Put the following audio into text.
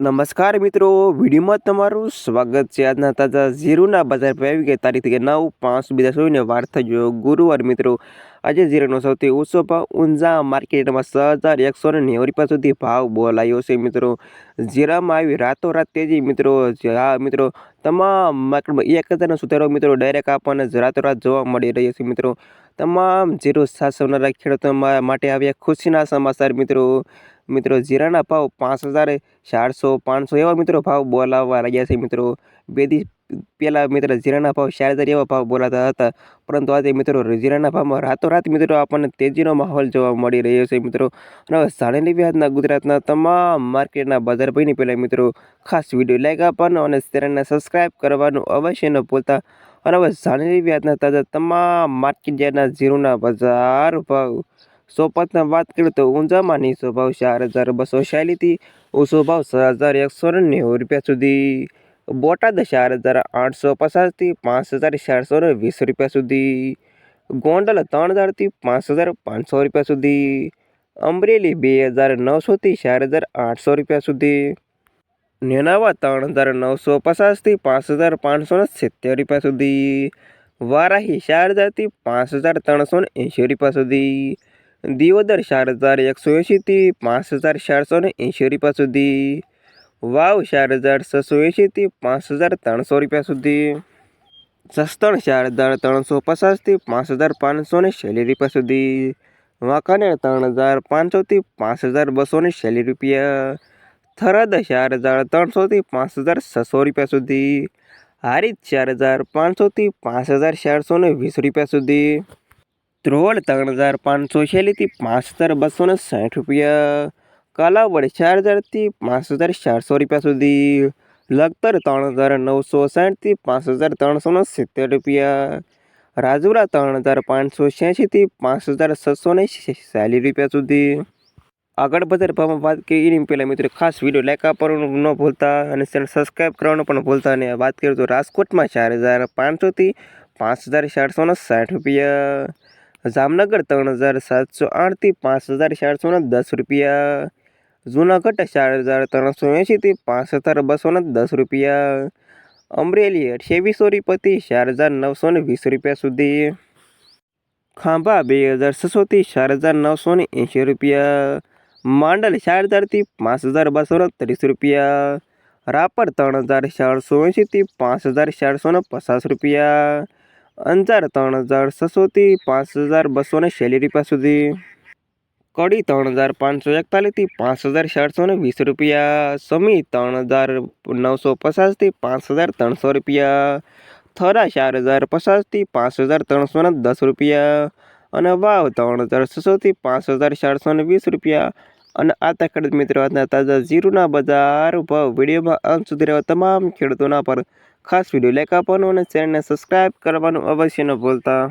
નમસ્કાર મિત્રો, વિડીયોમાં તમારું સ્વાગત છે. આજના તાજા ઝીરોના બજાર પર આવી ગયા તારીખ કે નવ પાંચ બે હજાર ચોવીસને વાર થયો ગુરુવાર મિત્રો. આજે ઝીરોનો સૌથી ઓછો ભાવ ઊંઝા માર્કેટમાં છ હજાર એકસો ને નેવું રૂપિયા સુધી ભાવ બોલાયો છે મિત્રો. ઝીરામાં આવી રાતોરાત તેજી મિત્રો. હા મિત્રો, તમામ માર્કેટમાં એક હજારનો સુધારો મિત્રો ડાયરેક્ટ આપણને રાતોરાત જોવા મળી રહ્યો છે મિત્રો. તમામ ઝીરો સાસવનારા ખેડૂતો માટે આવ્યા ખુશીના સમાચાર મિત્રો. મિત્રો, જીરાના ભાવ પાંચ હજાર, ચારસો, પાંચસો એવા મિત્રો ભાવ બોલાવવા લાગ્યા છે મિત્રો. બે દિવસ પહેલાં મિત્રો જીરાના ભાવ ચાર હજાર એવા ભાવ બોલાતા હતા. પરંતુ આજે મિત્રો જીરાના ભાવમાં રાતોરાત મિત્રો આપણને તેજીનો માહોલ જોવા મળી રહ્યો છે મિત્રો. અને હવે જાણી વ્યાજના ગુજરાતના તમામ માર્કેટના બજાર ભાઈની પહેલાં મિત્રો ખાસ વીડિયો લાઈક આપવાનો અને ચેનલને સબસ્ક્રાઈબ કરવાનું અવશ્ય ન ભૂલતા. અને હવે જાણી વ્યાજના તાજા તમામ માર્કેટ યાર્ડના જીરોના બજાર ભાવ સોપતના વાત કરીએ તો ઊંઝામાંની સ્વભાવ ભાવ ચાર હજાર બસો ચાલીસથી ઓછો ભાવ છ હજાર એકસો નેવું રૂપિયા સુધી. બોટાદ ચાર હજાર આઠસો પચાસથી પાંચ હજાર ચારસો વીસ રૂપિયા સુધી. ગોંડલ ત્રણ હજારથી પાંચ હજાર પાંચસો રૂપિયા સુધી. અમરેલી બે હજાર નવસોથી ચાર હજાર આઠસો રૂપિયા સુધી. નેનાવા ત્રણ હજાર નવસો પચાસથી પાંચ હજાર પાંચસો સિત્તેર રૂપિયા સુધી. વારાહી ચાર હજારથી પાંચ હજાર ત્રણસો એંશી રૂપિયા સુધી. દિયોદર ચાર હજાર એકસો એંશીથી પાંચ હજાર ચારસો ને એંશી રૂપિયા સુધી. વાવ ચાર હજાર છસો એંશીથી પાંચ હજાર ત્રણસો રૂપિયા સુધી. જસદણ ચાર હજાર ત્રણસો પચાસથી પાંચ હજાર પાંચસો ને છેલ્લી રૂપિયા સુધી. વાંકાનેર ત્રણ હજાર પાંચસોથી પાંચ હજાર બસો ને છેલ્લી રૂપિયા. થરાદ ચાર હજાર ત્રણસોથી પાંચ હજાર છસો રૂપિયા સુધી. હારીજ ચાર હજાર પાંચસોથી પાંચ હજાર ચારસો ને વીસ રૂપિયા સુધી. ત્રોડ ત્રણ હજાર પાંચસો છેલ્લીથી પાંચ હજાર બસો ને સાઠ રૂપિયા. કાલાવડ ચાર હજારથી પાંચ હજાર ચારસો રૂપિયા સુધી. લખતર ત્રણ હજાર નવસો સાઠથી પાંચ હજાર ત્રણસો ને સિત્તેર રૂપિયા. રાજુરા ત્રણ હજાર પાંચસો છ્યાસીથી પાંચ હજાર છસો ને ચાલીસ રૂપિયા સુધી. આગળ બજાર ભાવમાં વાત કરી એની પહેલાં મિત્રો ખાસ વીડિયો લાઈક આપવાનું ન ભૂલતા અને ચેનલ સબસ્ક્રાઈબ કરવાનું પણ ભૂલતા અને વાત કરીએ તો રાજકોટમાં ચાર હજાર પાંચસોથી પાંચ હજાર ચારસો ને સાઠ રૂપિયા. જામનગર ત્રણ હજાર સાતસો આઠથી પાંચ હજાર ચારસો ને દસ રૂપિયા જૂનાગઢ ચાર હજાર ત્રણસો એંશીથી પાંચ હજાર બસો ને દસ રૂપિયા અમરેલી અઠ્યાવીસો રૂપિયાથી ચાર હજાર નવસો ને વીસ રૂપિયા સુધી ખાંભા બે હજાર છસોથી ચાર હજાર નવસો ને એંશી રૂપિયા માંડલ ચાર હજારથી પાંચ હજાર બસો ને ત્રીસ રૂપિયા રાપર ત્રણ હજાર ચારસો એંશીથી પાંચ હજાર ચારસો ને પચાસ રૂપિયા અંજાર ત્રણ હજાર છસોથી પાંચ હજાર બસો ને છેલ્લી રૂપિયા સુધી. કડી ત્રણ હજાર પાંચસો એકતાલીસથી પાંચ હજાર ચારસો ને વીસ રૂપિયા. સમી ત્રણ હજાર નવસો પચાસથી પાંચ હજાર ત્રણસો રૂપિયા. થરા ચાર હજાર પચાસથી પાંચ હજાર ત્રણસો ને દસ રૂપિયા. અને વાવ ત્રણ હજાર છસોથી પાંચ હજાર ચારસો ને વીસ રૂપિયા. અને આ તકડ મિત્રો આજના તાજા જીરુના બજાર ભાવ વિડીયોમાં અંત સુધી રહેવા તમામ ખેડૂતોના પર ખાસ વીડિયો લાઈક આપવાનું અને ચેનલને સબસ્ક્રાઈબ કરવાનું અવશ્ય ન ભૂલતા.